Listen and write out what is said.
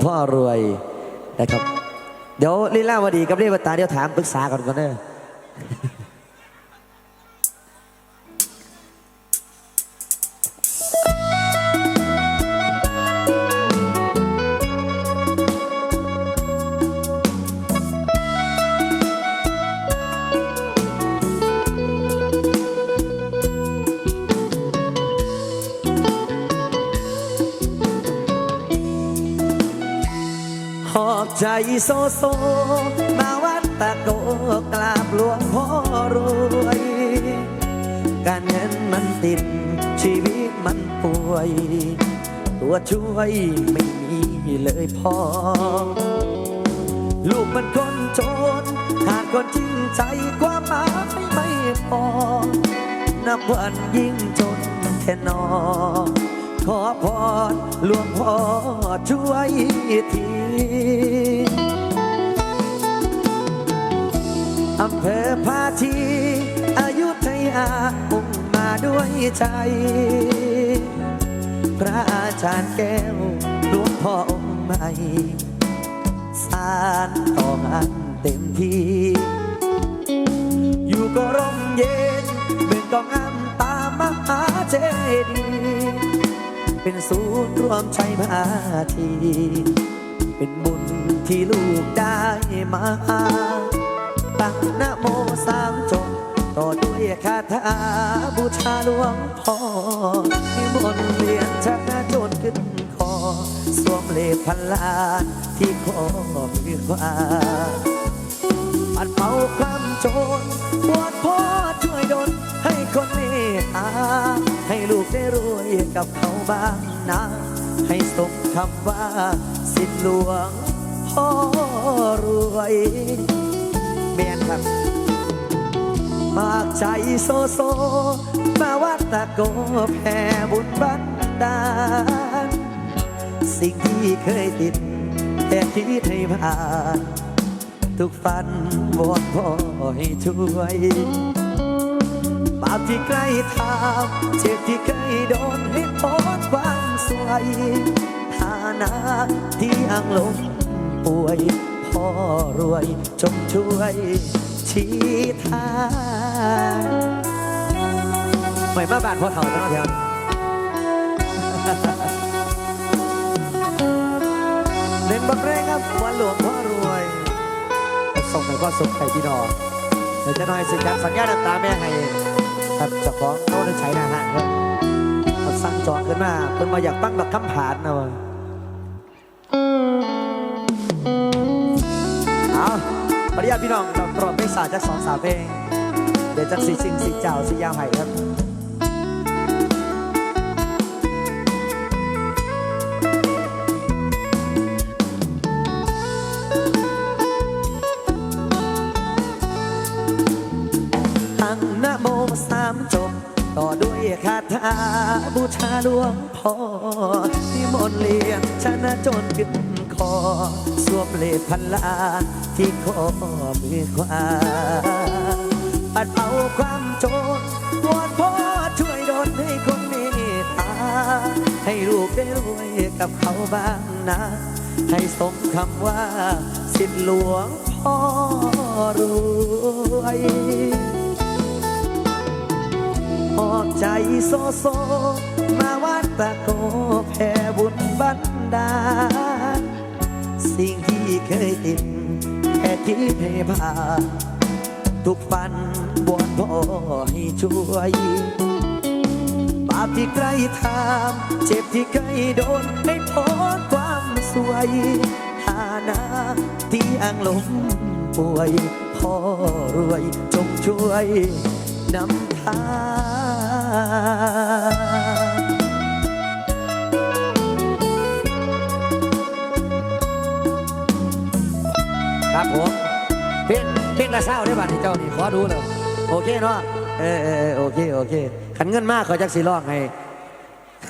พ่อรวยนะครับ เดี๋ยวลีลาวดีกับเรวตาเดี๋ยวถามปรึกษาก่อนก่อนเด้อ ใจโซโซ มาวัดตะโกกราบหลวงพ่อรวย การเงินมันติด ชีวิตมันป่วย ตัวช่วยไม่มีเลยพอ ลูกมันคนจนขาดคนจริงใจความหมายไม่พอ นับวันยิ่งจนแค่นอขอพรหลวงพ่อช่วยที อำเภอพาชีอายุทยามุ่งมาด้วยใจ พระอาจารย์แก้วหลวงพ่อองค์ใหม่สารต่องานเต็มที่ อยู่ก็ร่มเย็นเมืองก็งามตามมหาเจดีย์เป็นศูนย์รวมใจพาที เป็นบุญที่ลูกได้มา ตั้งนะโมสามจบต่อด้วยคาถาบูชาหลวงพ่อนิมนเรียนชนะจนขึ้นคอ สวมเลขพันล้านที่คอมีความปัดเป่าความโจรปวดพ่อช่วยดลให้คนเมตตาให้ลูกได้รวยกับเขาบ้างนะ ให้สมคำว่า สิทธิหลวงพ่อรวย เมียนครับ มากใจโซโซ มาวัดตะโกแผ่บุญบันดาลสิ่งที่เคยติดแต่คิดให้ผ่านทุกฝันวอนพ่อให้ช่วยบาปที่ใกล้ทำเจ็บที่เคยโดนให้พ้นความสวยฐานะที่อังลงป่วย พ่อรวยจงช่วยชี้ทางไม่มาบ้านพ่อเฒ่าเนาะเดี๋ยวเล่นบักเร่งครับวันหลวงพ่อรวย ส่งไปก็ส่งไปพี่น้องเดี๋ยวจะน้อยสิครับสัญญาณำตาแม่ให้ครับจ้าของโน้ตใช้หน้าห้างครับเขาสั่งจองขึ้นมาเพิ่นมาอยากตั้งแบบคำผานนะวะ ปริยาพี่น้องเราโปรดไม่สาจากสองสามเพลง เดี๋ยวจากสีชิงสีเจ้าสียาวให้ครับทั้งนะโมสามจบ ต่อด้วยคาถาบูชาหลวงพ่อที่มนเลียงชนะจนขึ้น อสวมเลขพันลาที่คอมือขวาปัดเป่าความโจรวอนพ่อช่วยดลให้คนมตตา ให้ลูกได้รวยกับเขาบ้างนะ ให้สมคำว่า สิทธิหลวงพ่อรวยหอบใจโซโซ มาวัดตะโกแผ่บุญบันดา ยติดแค่คิดให้ผ่านทุกฝันบอนพ่อให้ช่วยบาปที่ใกล้ทำเจ็บที่เคยโดนให้พ้นความสวยฐานะที่อ้างลมป่วย พ่อรวยจงช่วยนำทาง ครับผมเพลงเพลงละเซ้าได้บัดที่เจ้านี่ขอดูเลยโอเคเนาะเออเออเออโอเคโอเคขันเงินมากขอจักสีร้องให้